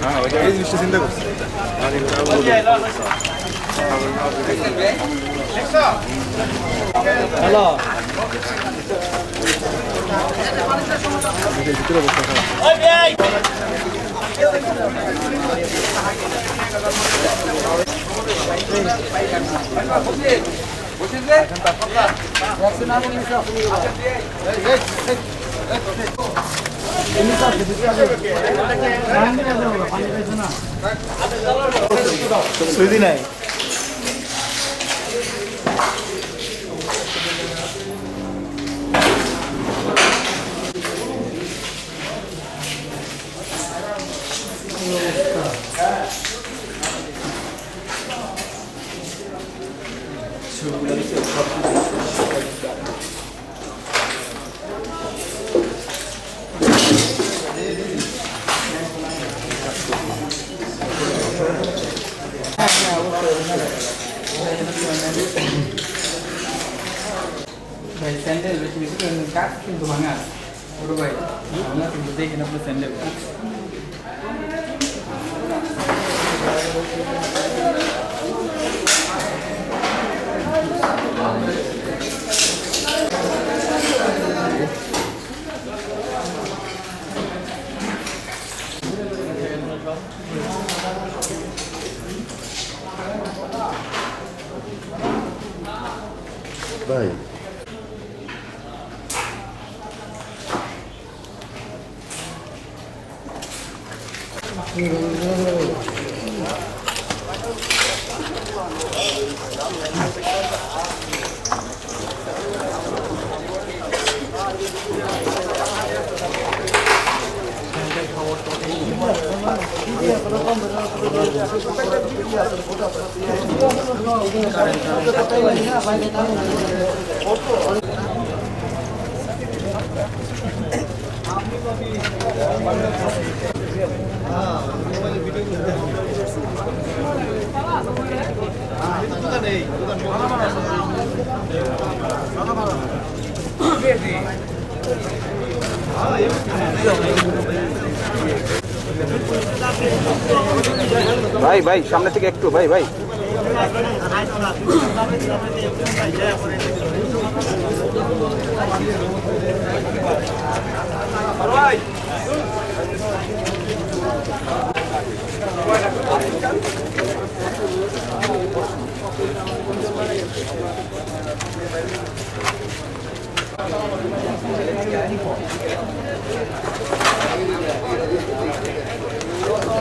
হ্যাঁ এই জিনিসটা চিন্তা করছি হ্যালো সুইদি নাই ভাই স্যান্ডেল বেশি বেশি করে কাঠ কিন্তু ভাঙা বড় ভাই আমরা কিন্তু দেখেন আপনার স্যান্ডেল 拜。Ah, eu. ভাই ভাই সামনে থেকে একটু ভাই ভাই